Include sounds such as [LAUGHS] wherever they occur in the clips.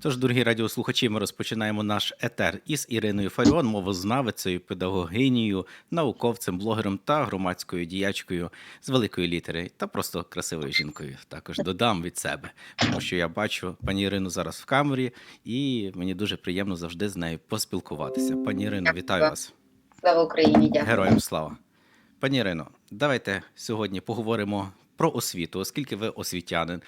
Тож, дорогі радіослухачі, ми розпочинаємо наш етер із Іриною Фаріон, мовознавицею, педагогинею, науковцем, блогером та громадською діячкою з великої літери та просто красивою жінкою. Також додам від себе, тому що я бачу пані Ірину зараз в камері, і мені дуже приємно завжди з нею поспілкуватися. Пані Ірино, вітаю вас. Слава Україні, дякую. Героям слава. Пані Ірино, давайте сьогодні поговоримо про освіту, оскільки ви освітянин.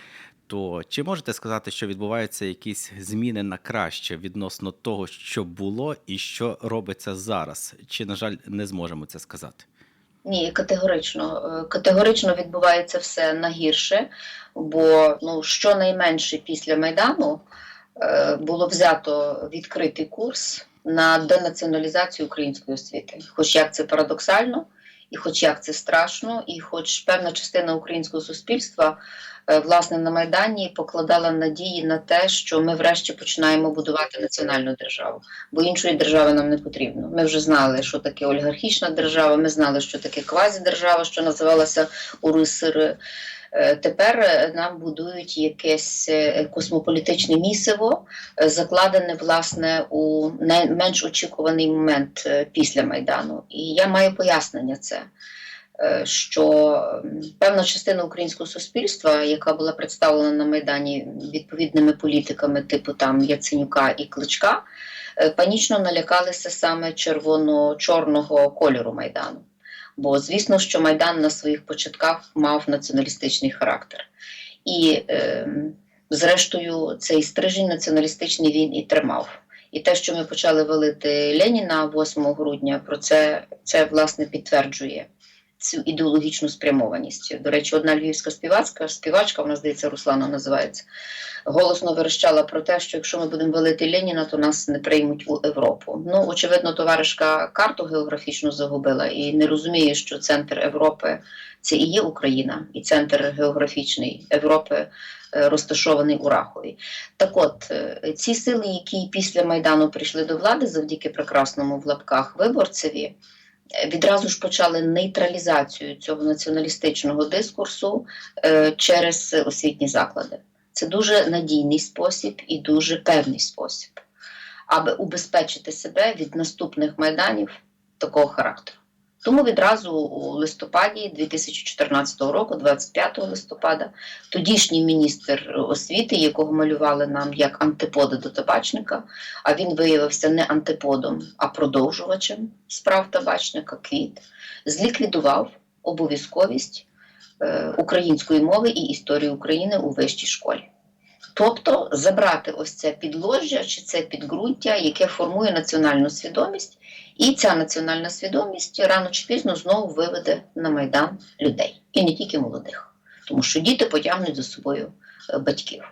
То чи можете сказати, що відбуваються якісь зміни на краще відносно того, що було і що робиться зараз? Чи, на жаль, не зможемо це сказати? Ні, категорично. Е, Категорично відбувається все на гірше, бо ну, щонайменше після Майдану е, було взято відкритий курс на денаціоналізацію української освіти. Хоч як це парадоксально, і хоч як це страшно, і хоч певна частина українського суспільства е, власне на Майдані покладала надії на те, що ми врешті починаємо будувати національну державу, бо іншої держави нам не потрібно. Ми вже знали, що таке олігархічна держава, ми знали, що таке квазідержава, що називалася УРСР. Е, Тепер е, нам будують якесь е, космополітичне місиво, закладене власне у найменш очікуваний момент після Майдану. І я маю пояснення це. Що певна частина українського суспільства, яка була представлена на Майдані відповідними політиками, типу там Яценюка і Кличка, панічно налякалися саме червоно-чорного кольору Майдану. Бо звісно, що Майдан на своїх початках мав націоналістичний характер. І е, зрештою цей стрижень націоналістичний він і тримав. І те, що ми почали валити Леніна 8 грудня, про це, це власне підтверджує цю ідеологічну спрямованість. До речі, одна львівська співачка, співачка, вона здається, Руслана називається, голосно верещала про те, що якщо ми будемо валити Леніна, то нас не приймуть у Європу. Ну, очевидно, товаришка карту географічно загубила і не розуміє, що центр Європи це і є Україна, і центр географічний Європи е, розташований у Рахові. Так от, е, ці сили, які після Майдану прийшли до влади завдяки прекрасному в лапках виборцеві, відразу ж почали нейтралізацію цього націоналістичного дискурсу е, через освітні заклади. Це дуже надійний спосіб і дуже певний спосіб, аби убезпечити себе від наступних майданів такого характеру. Тому відразу у листопаді 2014 року, 25 листопада, тодішній міністр освіти, якого малювали нам як антипода до табачника, а він виявився не антиподом, а продовжувачем справ табачника, квіт, зліквідував обов'язковість е, української мови і історії України у вищій школі. Тобто забрати ось це підложжя чи це підґрунтя, яке формує національну свідомість, і ця національна свідомість рано чи пізно знову виведе на майдан людей, і не тільки молодих, тому що діти потягнуть за собою е, батьків.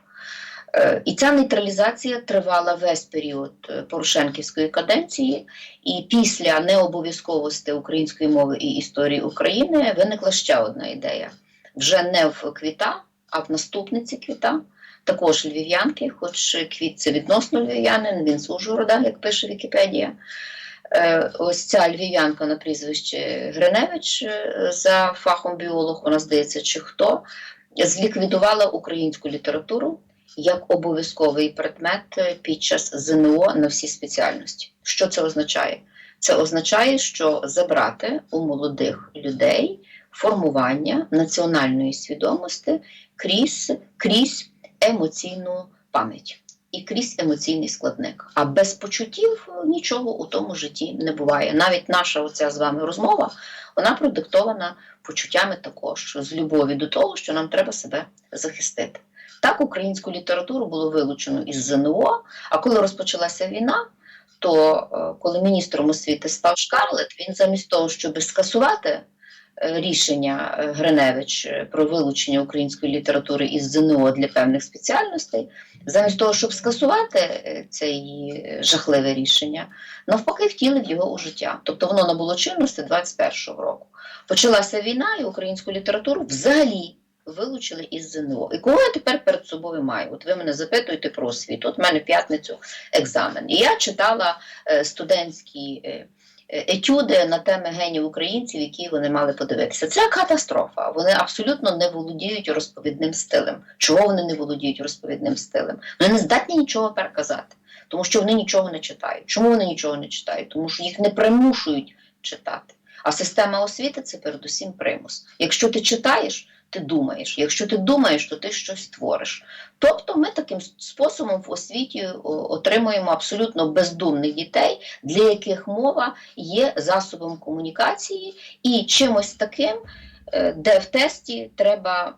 Е, І ця нейтралізація тривала весь період е, Порошенківської каденції, і після необов'язковості української мови і історії України виникла ще одна ідея: вже не в квіта, а в наступниці квіта. Також львів'янки, хоч квіт це відносно львів'янин, він з Ужгорода, як пише Вікіпедія. Е, Ось ця львів'янка на прізвище Гриневич е, за фахом біолог, вона здається, чи хто, зліквідувала українську літературу як обов'язковий предмет е, під час ЗНО на всі спеціальності. Що це означає? Це означає, що забрати у молодих людей формування національної свідомості крізь, крізь емоційну пам'ять і крізь емоційний складник. А без почуттів нічого у тому житті не буває. Навіть наша оця з вами розмова вона продиктована почуттями також з любові до того, що нам треба себе захистити. Так, українську літературу було вилучено із ЗНО, а коли розпочалася війна, то е, коли міністром освіти став Шкарлет, він замість того, щоб скасувати рішення е, Гриневич е, про вилучення української літератури із ЗНО для певних спеціальностей, замість того, щоб скасувати е, це її жахливе рішення, навпаки, втілив його у життя. Тобто воно набуло чинності 21-го року. Почалася війна, і українську літературу взагалі вилучили із ЗНО. І кого я тепер перед собою маю? От ви мене запитуєте про освіту. От в мене п'ятницю екзамен. І я читала е, студентські. Е, етюди на теми генів українців, які вони мали подивитися. Це катастрофа. Вони абсолютно не володіють розповідним стилем. Чого вони не володіють розповідним стилем? Вони не здатні нічого переказати, тому що вони нічого не читають. Чому вони нічого не читають? Тому що їх не примушують читати. А система освіти це передусім примус. Якщо ти читаєш, ти думаєш. Якщо ти думаєш, то ти щось твориш. Тобто ми таким способом в освіті отримуємо абсолютно бездумних дітей, для яких мова є засобом комунікації і чимось таким, е, де в тесті треба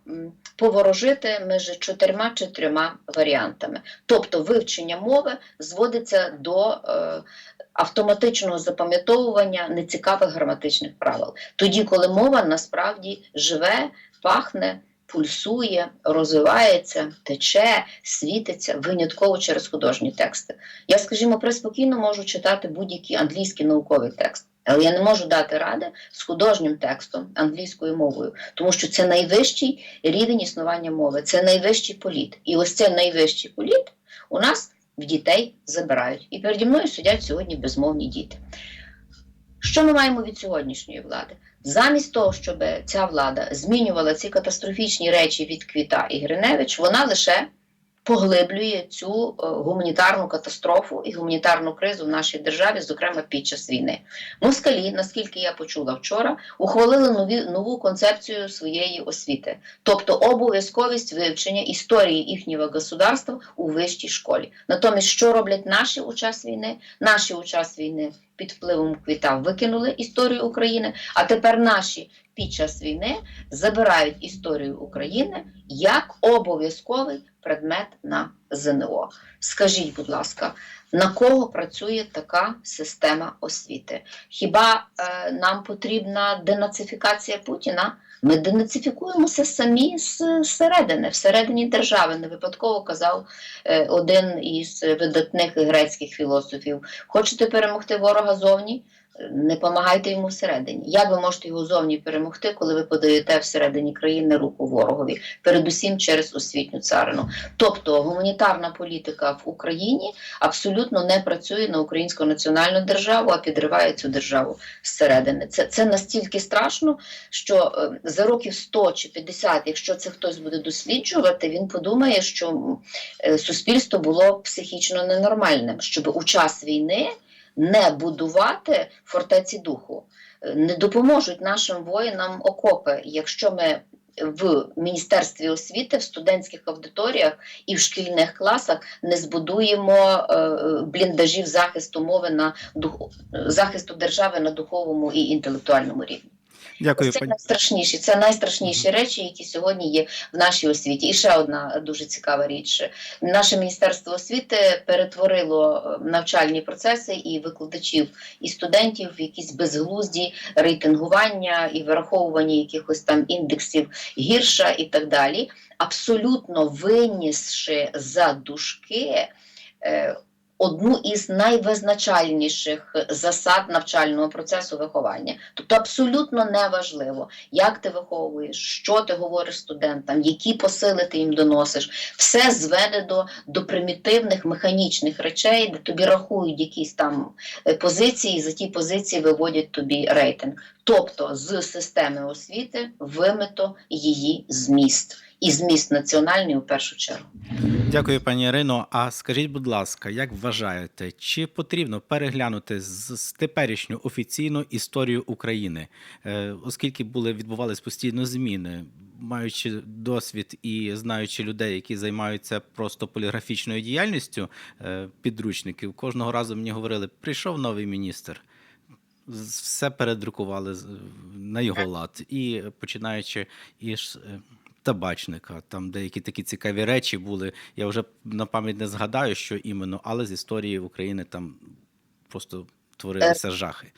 поворожити між чотирма чи трьома варіантами. Тобто вивчення мови зводиться до е, автоматичного запам'ятовування нецікавих граматичних правил. Тоді, коли мова насправді живе, пахне, пульсує, розвивається, тече, світиться винятково через художні тексти. Я, скажімо, приспокійно можу читати будь-який англійський науковий текст. Але я не можу дати ради з художнім текстом англійською мовою, тому що це найвищий рівень існування мови, це найвищий політ. І ось цей найвищий політ у нас в дітей забирають. І переді мною сидять сьогодні безмовні діти. Що ми маємо від сьогоднішньої влади? Замість того, щоб ця влада змінювала ці катастрофічні речі від Квіта і Гриневич, вона лише поглиблює цю е, гуманітарну катастрофу і гуманітарну кризу в нашій державі, зокрема під час війни. Москалі, наскільки я почула вчора, ухвалили нові, нову концепцію своєї освіти, тобто обов'язковість вивчення історії їхнього государства у вищій школі. Натомість, що роблять наші у час війни? Наші у час війни під впливом квіта викинули історію України, а тепер наші під час війни забирають історію України як обов'язковий предмет на ЗНО. Скажіть, будь ласка, на кого працює така система освіти? Хіба е, нам потрібна денацифікація Путіна? Ми денацифікуємося самі зсередини, всередині держави. Не випадково казав е, один із видатних грецьких філософів: хочете перемогти ворога зовні? Не помагайте йому всередині. Як ви можете його зовні перемогти, коли ви подаєте всередині країни руку ворогові, передусім через освітню царину? Тобто гуманітарна політика в Україні абсолютно не працює на українську національну державу, а підриває цю державу зсередини. Це, це настільки страшно, що е, за років 100 чи 50, якщо це хтось буде досліджувати, він подумає, що е, суспільство було психічно ненормальним, щоб у час війни не будувати фортеці духу. Е, Не допоможуть нашим воїнам окопи, якщо ми в Міністерстві освіти, в студентських аудиторіях і в шкільних класах не збудуємо е, бліндажів захисту мови на духу захисту держави на духовому і інтелектуальному рівні. Дякую, Це пані. найстрашніші, це найстрашніші речі, які сьогодні є в нашій освіті. І ще одна дуже цікава річ: наше міністерство освіти перетворило е, навчальні процеси і викладачів і студентів в якісь безглузді рейтингування і вираховування якихось там індексів гірша і так далі, абсолютно винісши за дужки е, одну із найвизначальніших засад навчального процесу виховання. Тобто абсолютно неважливо, як ти виховуєш, що ти говориш студентам, які посили ти їм доносиш. Все зведе до, до примітивних механічних речей, де тобі рахують якісь там е, позиції, і за ті позиції виводять тобі рейтинг. Тобто з системи освіти вимито її зміст. І зміст національний у першу чергу. Дякую, пані Ірино. А скажіть, будь ласка, як вважаєте, чи потрібно переглянути з, теперішню офіційну історію України, е, оскільки були відбувались постійно зміни, маючи досвід і знаючи людей, які займаються просто поліграфічною діяльністю е, підручників, кожного разу мені говорили: прийшов новий міністр. Все передрукували на його лад, і починаючи із е, табачника, там деякі такі цікаві речі були. Я вже на пам'ять не згадаю, що іменно, але з історії України там просто творилися жахи.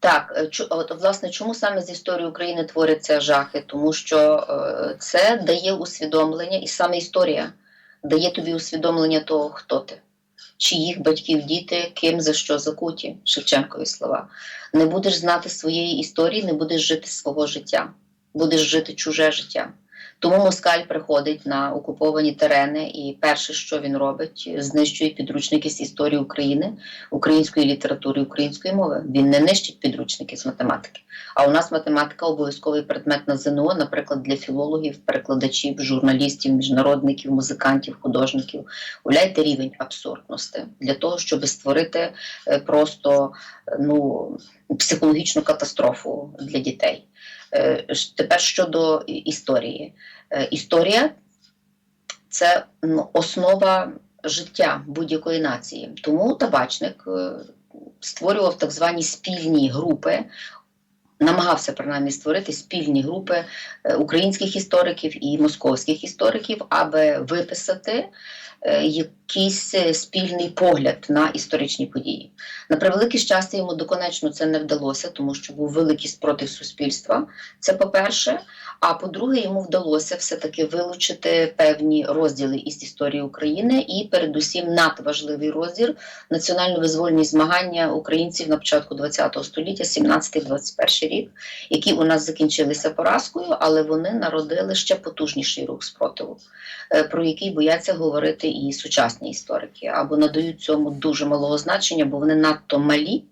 Так, е, от власне, чому саме з історії України творяться жахи? Тому що е, це дає усвідомлення, і саме історія дає тобі усвідомлення того, хто ти, чиїх батьків діти, ким за що закуті, Шевченкові слова. Не будеш знати своєї історії, не будеш жити свого життя, будеш жити чуже життя. Тому москаль приходить на окуповані терени, і перше, що він робить, знищує підручники з історії України, української літератури, української мови. Він не нищить підручники з математики. А у нас математика обов'язковий предмет на ЗНО, наприклад, для філологів, перекладачів, журналістів, міжнародників, музикантів, художників. Уявляєте рівень абсурдності для того, щоб створити е, просто е, ну, психологічну катастрофу для дітей. Е, Тепер щодо історії. Е, Історія це основа життя будь-якої нації. Тому табачник е, створював так звані спільні групи. Намагався принаймні створити спільні групи українських істориків і московських істориків, аби виписати якийсь е, спільний погляд на історичні події. На превелике щастя, йому доконечно це не вдалося, тому що був великий спротив суспільства. Це по-перше. А по-друге, йому вдалося все-таки вилучити певні розділи із історії України і, передусім, надважливий розділ національно-визвольні змагання українців на початку ХХ століття, 17-21 рік, які у нас закінчилися поразкою, але вони народили ще потужніший рух спротиву, е, про який бояться говорити і сучасні історики, або надають цьому дуже малого значення, бо вони надто малі.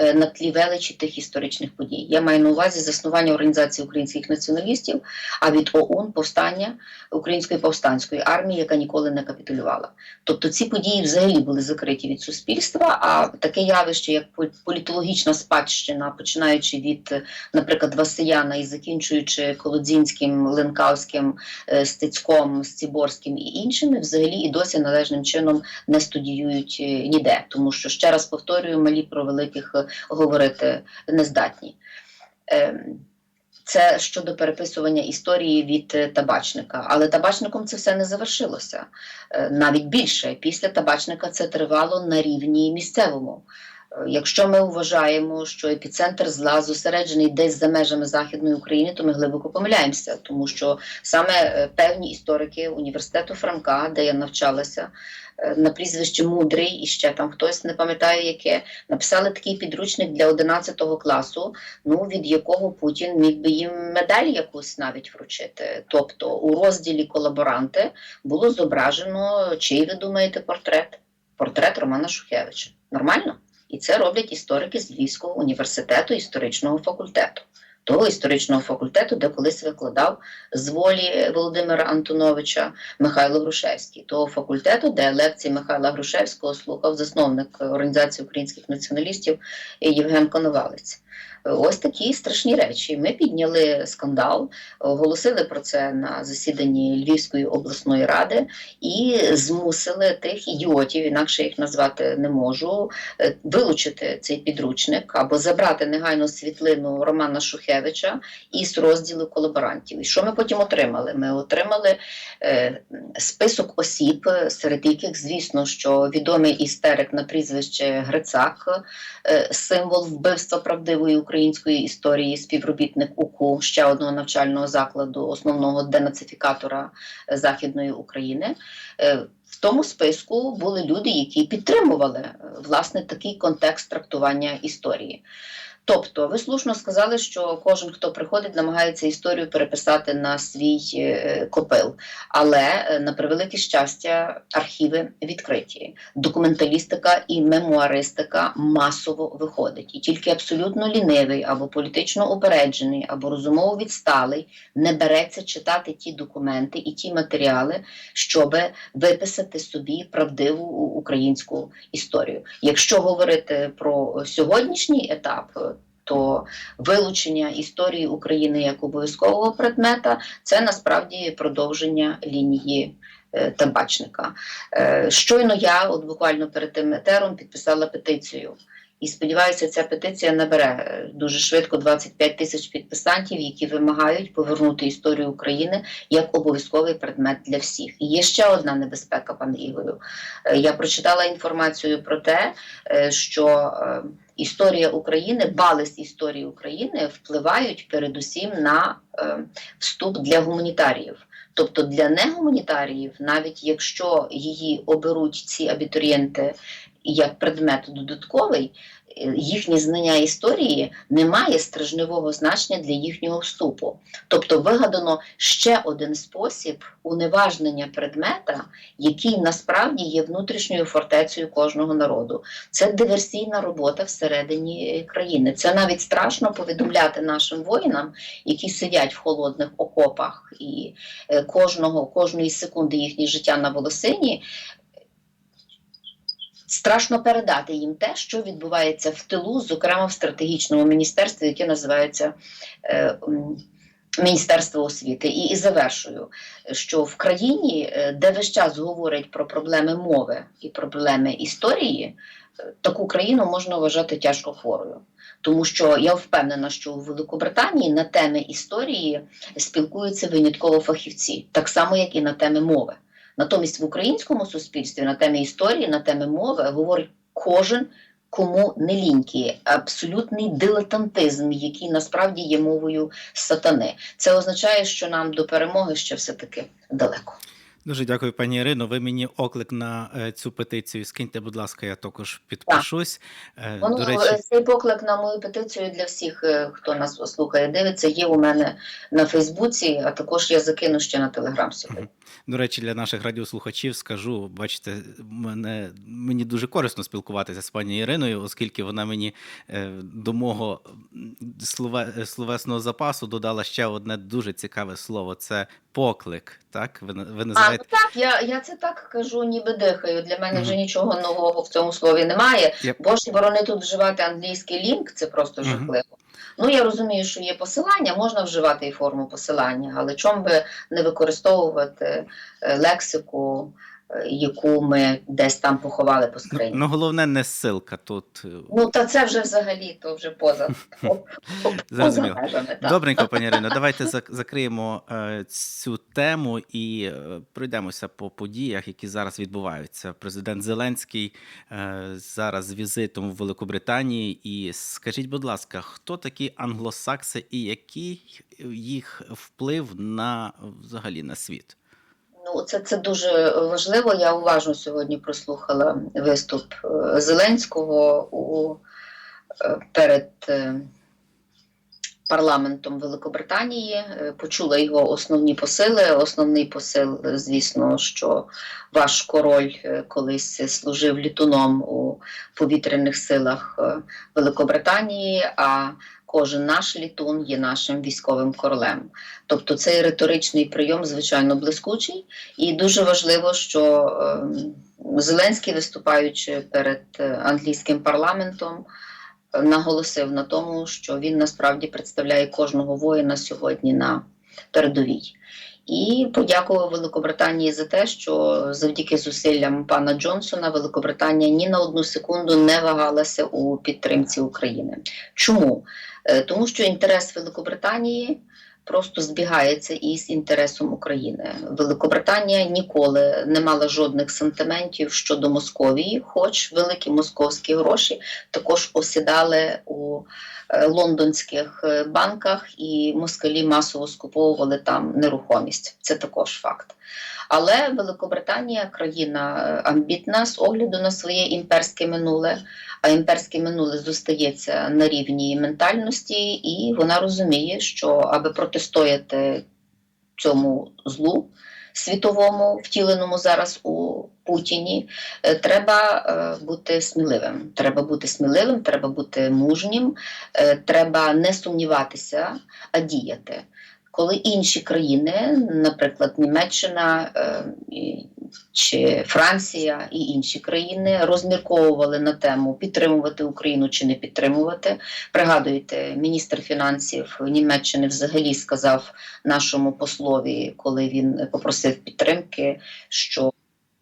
Е, На тлі величі тих історичних подій. Я маю на увазі заснування організації українських націоналістів, а від ОУН повстання Української повстанської армії, яка ніколи не капітулювала. Тобто ці події взагалі були закриті від суспільства. А таке явище, як політологічна спадщина, починаючи від, е, наприклад, Васияна і закінчуючи Колодзінським, Ленкавським, е, Стецьком, Стіборським і іншими, взагалі і досі належним чином не студіюють ніде, тому що ще раз повторюю, малі про великих говорити нездатні. Ем, Це щодо переписування історії від е, табачника. Але табачником це все не завершилося. Е, Навіть більше. Після табачника це тривало на рівні місцевому. Е, Якщо ми вважаємо, що епіцентр зла зосереджений десь за межами Західної України, то ми глибоко помиляємося, тому що саме е, певні історики університету Франка, де я навчалася, е, на прізвище Мудрий, і ще там хтось не пам'ятає яке, написали такий підручник для 11 класу, ну від якого Путін міг би їм медаль якусь навіть вручити. Тобто у розділі колаборанти було зображено, чий ви думаєте портрет? Портрет Романа Шухевича. Нормально? І це роблять історики з Львівського університету історичного факультету. Того історичного факультету, де колись викладав з волі Володимира Антоновича Михайло Грушевський, того факультету, де лекції Михайла Грушевського слухав засновник Організації українських націоналістів Євген Коновалець. Ось такі страшні речі. Ми підняли скандал, оголосили про це на засіданні Львівської обласної ради і змусили тих ідіотів, інакше їх назвати не можу, е, вилучити цей підручник або забрати негайно світлину Романа Шухевича із розділу колаборантів. І що ми потім отримали? Ми отримали е, список осіб, серед яких, звісно, що відомий істерик на прізвище Грицак, е, символ вбивства правдивої української історії, співробітник УКУ, ще одного навчального закладу, основного денацифікатора е, Західної України. Е, В тому списку були люди, які підтримували е, власне такий контекст трактування історії. Тобто, ви слушно сказали, що кожен, хто приходить, намагається історію переписати на свій е, копил. Але е, на превелике щастя, архіви відкриті. Документалістика і мемуаристика масово виходить. І тільки абсолютно лінивий або політично упереджений, або розумово відсталий не береться читати ті документи і ті матеріали, щоб виписати собі правдиву українську історію. Якщо говорити про сьогоднішній етап. То вилучення історії України як обов'язкового предмета це насправді продовження лінії е, табачника. Е, щойно я, от буквально перед тим етером, підписала петицію. І сподіваюся, ця петиція набере е, дуже швидко 25 тисяч підписантів, які вимагають повернути історію України як обов'язковий предмет для всіх. І є ще одна небезпека, пане Ігорю. Я прочитала інформацію про те, що історія України, балес історії України впливають передусім на е, вступ для гуманітаріїв. Тобто для негуманітаріїв, навіть якщо її оберуть ці абітурієнти як предмет додатковий, їхнє знання історії не має стражневого значення для їхнього вступу. Тобто вигадано ще один спосіб уневажнення предмета, який насправді є внутрішньою фортецею кожного народу. Це диверсійна робота всередині е, країни. Це навіть страшно повідомляти нашим воїнам, які сидять в холодних окопах, і е, кожного кожної секунди їхнє життя на волосині. Страшно передати їм те, що відбувається в тилу, зокрема в стратегічному міністерстві, яке називається е, Міністерство освіти. І, і завершую, що в країні, е, де весь час говорять про проблеми мови і проблеми історії, е, таку країну можна вважати тяжко хворою. Тому що я впевнена, що у Великобританії на теми історії спілкуються винятково фахівці, так само як і на теми мови. Натомість в українському суспільстві на темі історії, на теми мови говорить кожен, кому не лінькі, абсолютний дилетантизм, який насправді є мовою сатани. Це означає, що нам до перемоги ще все таки далеко. Дуже дякую, пані Ірино. Ви мені оклик на е, цю петицію скиньте, будь ласка, я також підпишусь. Е, Воно До речі, е, цей поклик на мою петицію для всіх, е, хто нас слухає, дивиться, є у мене на Фейсбуці, а також я закину ще на Телеграм сьогодні. До речі, для наших радіослухачів скажу, бачите, мене мені дуже корисно спілкуватися з пані Іриною, оскільки вона мені до мого словесного запасу додала ще одне дуже цікаве слово: це поклик. Так, ви, ви називаєте. А, ну так, я, я це так кажу, ніби дихаю. Для мене Мгм. вже нічого нового в цьому слові немає. Yep. Бо ж борони тут вживати англійський лінк, це просто Мгм. жахливо. Ну, я розумію, що є посилання, можна вживати і форму посилання, але чому би не використовувати е, лексику, яку ми десь там поховали по скрині. ну головне не ссилка тут. Ну, та це вже взагалі, то вже поза, по- [LAUGHS] по- Зрозуміло. Добренько, пані Ірино, давайте зак- закриємо е, цю тему і е, пройдемося по подіях, які зараз відбуваються. Президент Зеленський е, зараз з візитом в Великобританії. І скажіть, будь ласка, хто такі англосакси і який їх вплив на взагалі на світ? Ну, це, це дуже важливо. Я уважно сьогодні прослухала виступ е, Зеленського у, е, перед е, парламентом Великобританії. Е, Почула його основні посили. Основний посил, е, звісно, що ваш король е, колись служив літуном у повітряних силах Великобританії. а Кожен наш літун є нашим військовим королем. Тобто цей риторичний прийом, звичайно, блискучий, і дуже важливо, що ем, Зеленський, виступаючи перед англійським парламентом, наголосив на тому, що він насправді представляє кожного воїна сьогодні на передовій. І подякував Великобританії за те, що завдяки зусиллям пана Джонсона Великобританія ні на одну секунду не вагалася у підтримці України. Чому? Е, Тому що інтерес Великобританії просто збігається із інтересом України. Великобританія ніколи не мала жодних сантиментів щодо Московії, хоч великі московські гроші також осідали у е, лондонських е, банках, і москалі масово скуповували там нерухомість. Це також факт. Але Великобританія країна е, амбітна з огляду на своє імперське минуле. Імперське минуле зостається на рівні ментальності, і вона розуміє, що аби протистояти цьому злу світовому, втіленому зараз у Путіні, е, треба е, бути сміливим. Треба бути сміливим, треба бути мужнім, е, треба не сумніватися, а діяти. Коли інші країни, наприклад, Німеччина е, чи Франція і інші країни розмірковували на тему підтримувати Україну чи не підтримувати. Пригадуєте, міністр фінансів Німеччини взагалі сказав нашому послові, коли він попросив підтримки, що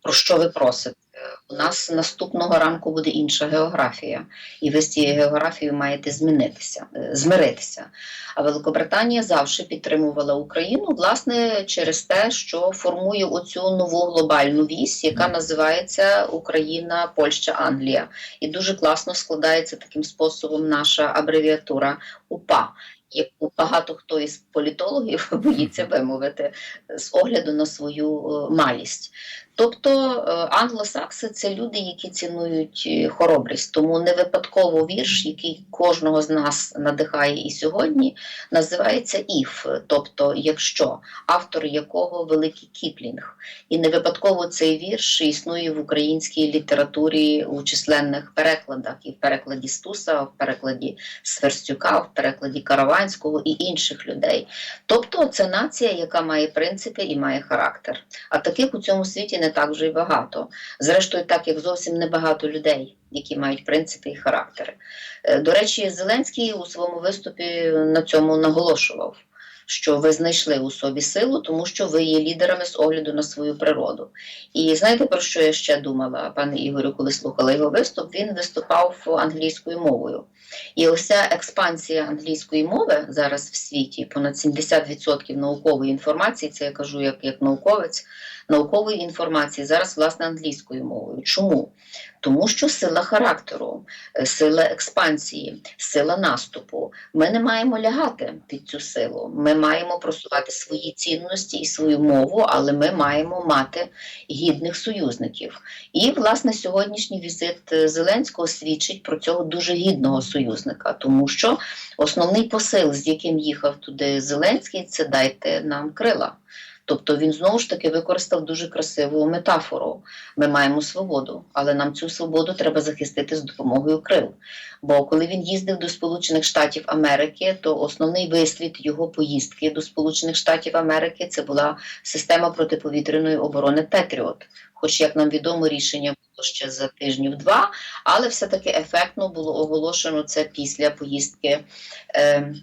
про що ви просите? У нас наступного ранку буде інша географія, і ви з цією географією маєте змінитися, е, змиритися. А Великобританія завжди підтримувала Україну власне через те, що формує оцю нову глобальну вісь, яка називається Україна, Польща, Англія. І дуже класно складається таким способом наша абревіатура УПА. Яку багато хто із політологів [LAUGHS] боїться вимовити з огляду на свою е, малість. Тобто е, англосакси це люди, які цінують е, хоробрість. Тому не випадково вірш, який кожного з нас надихає і сьогодні, називається «If», тобто якщо, автор якого великий Кіплінг. І не випадково цей вірш існує в українській літературі у численних перекладах, і в перекладі Стуса, в перекладі Сверстюка, в перекладі Караванського і інших людей. Тобто це нація, яка має принципи і має характер. А таких у цьому світі не так вже й багато. Зрештою, так як зовсім небагато людей, які мають принципи і характери. Е, До речі, Зеленський у своєму виступі на цьому наголошував. Що ви знайшли у собі силу, тому що ви є лідерами з огляду на свою природу. І знаєте, про що я ще думала, пане Ігорю, коли слухала його виступ? Він виступав англійською мовою. І ось ця експансія англійської мови зараз в світі, понад 70% наукової інформації, це я кажу як, як науковець, наукової інформації зараз власне англійською мовою. Чому? Тому що сила характеру, е, сила експансії, сила наступу. Ми не маємо лягати під цю силу. Ми маємо просувати свої цінності і свою мову, але ми маємо мати гідних союзників. І власне сьогоднішній візит е, Зеленського свідчить про цього дуже гідного союзника, тому що основний посил, з яким їхав туди Зеленський, це дайте нам крила. Тобто він знову ж таки використав дуже красиву метафору. Ми маємо свободу, але нам цю свободу треба захистити з допомогою крил. Бо коли він їздив до Сполучених Штатів Америки, то основний вислід його поїздки до Сполучених Штатів Америки це була система протиповітряної оборони Петріот. Хоч, як нам відомо, рішення було ще за тижнів два, але все-таки ефектно було оголошено це після поїздки. Е,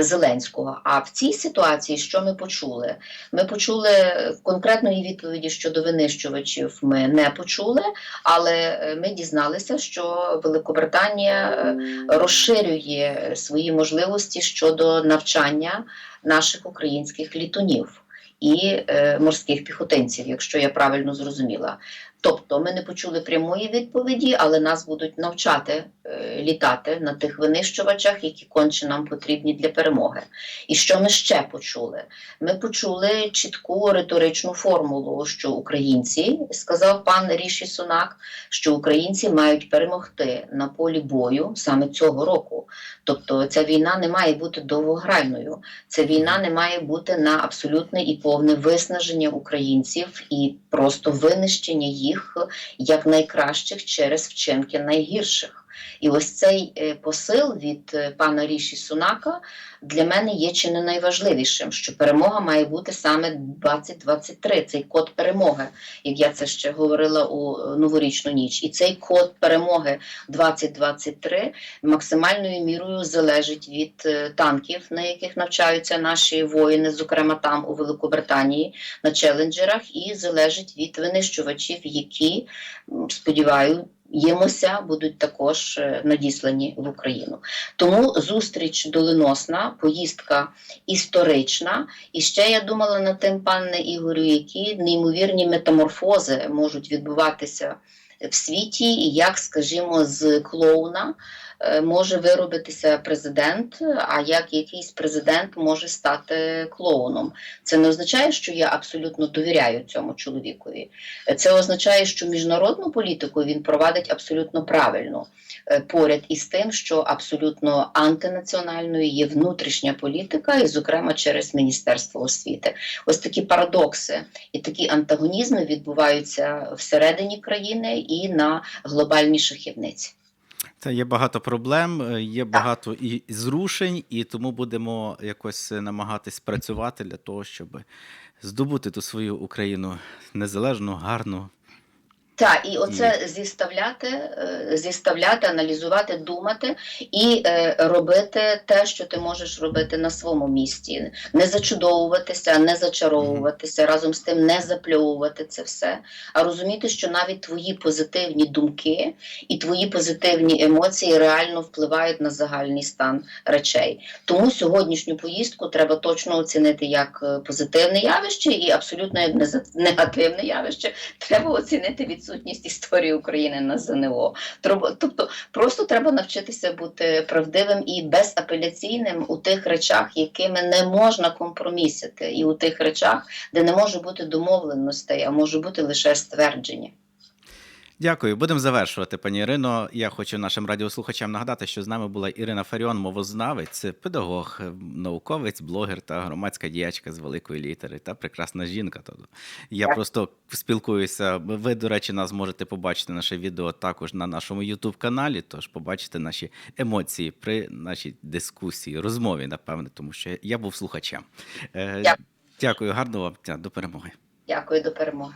Зеленського. А в цій ситуації що ми почули? Ми почули конкретної відповіді щодо винищувачів. Ми не почули, але е, ми дізналися, що Великобританія е, розширює свої можливості щодо навчання наших українських літунів і е, морських піхотинців, якщо я правильно зрозуміла. Тобто ми не почули прямої відповіді, але нас будуть навчати е, літати на тих винищувачах, які конче нам потрібні для перемоги. І що ми ще почули? Ми почули чітку риторичну формулу, що українці, сказав пан Ріші Сунак, що українці мають перемогти на полі бою саме цього року. Тобто ця війна не має бути довгограйною. Ця війна не має бути на абсолютне і повне виснаження українців і просто винищення їх як найкращих через вчинки найгірших. І ось цей е, посил від е, пана Ріші Сунака для мене є чи не найважливішим, що перемога має бути саме 2023, цей код перемоги, як я це ще говорила у е, новорічну ніч. І цей код перемоги 2023 максимальною мірою залежить від танків, на яких навчаються наші воїни, зокрема там у Великобританії на челенджерах, і залежить від винищувачів, які сподіваюся. Ємося будуть також е, надіслані в Україну. Тому зустріч доленосна, поїздка історична. І ще я думала над тим, пане Ігорю, які неймовірні метаморфози можуть відбуватися в світі, як, скажімо, з клоуна може виробитися президент, а як якийсь президент може стати клоуном. Це не означає, що я абсолютно довіряю цьому чоловікові. Це означає, що міжнародну політику він провадить абсолютно правильно. Е, Поряд із тим, що абсолютно антинаціональною є внутрішня політика, і, зокрема, через Міністерство освіти. Ось такі парадокси і такі антагонізми відбуваються всередині країни і на глобальній шахівниці. Та є багато проблем, е, є багато і зрушень, і тому будемо якось намагатись працювати для того, щоб здобути ту свою Україну незалежну, гарну. Так, і оце зіставляти, е, зіставляти, аналізувати, думати і е, робити те, що ти можеш робити на своєму місці. Не зачудовуватися, не зачаровуватися, разом з тим не запльовувати це все, а розуміти, що навіть твої позитивні думки і твої позитивні емоції реально впливають на загальний стан речей. Тому сьогоднішню поїздку треба точно оцінити як е, позитивне явище і абсолютно як негативне явище. Треба оцінити від відсутність історії України на ЗНО. Тобто, просто треба навчитися бути правдивим і безапеляційним у тих речах, якими не можна компромісити, і у тих речах, де не може бути домовленостей, а може бути лише ствердження. Дякую. Будемо завершувати, пані Ірино. Я хочу нашим радіослухачам нагадати, що з нами була Ірина Фаріон, мовознавець, педагог, науковець, блогер та громадська діячка з великої літери та прекрасна жінка. Я Так. просто спілкуюся. Ви, до речі, нас можете побачити наше відео також на нашому youtube каналі. Тож побачите наші емоції при нашій дискусії, розмові, напевне, тому що я був слухачем. Е, Дякую. Дякую, гарного вам дня, до перемоги. Дякую, до перемоги.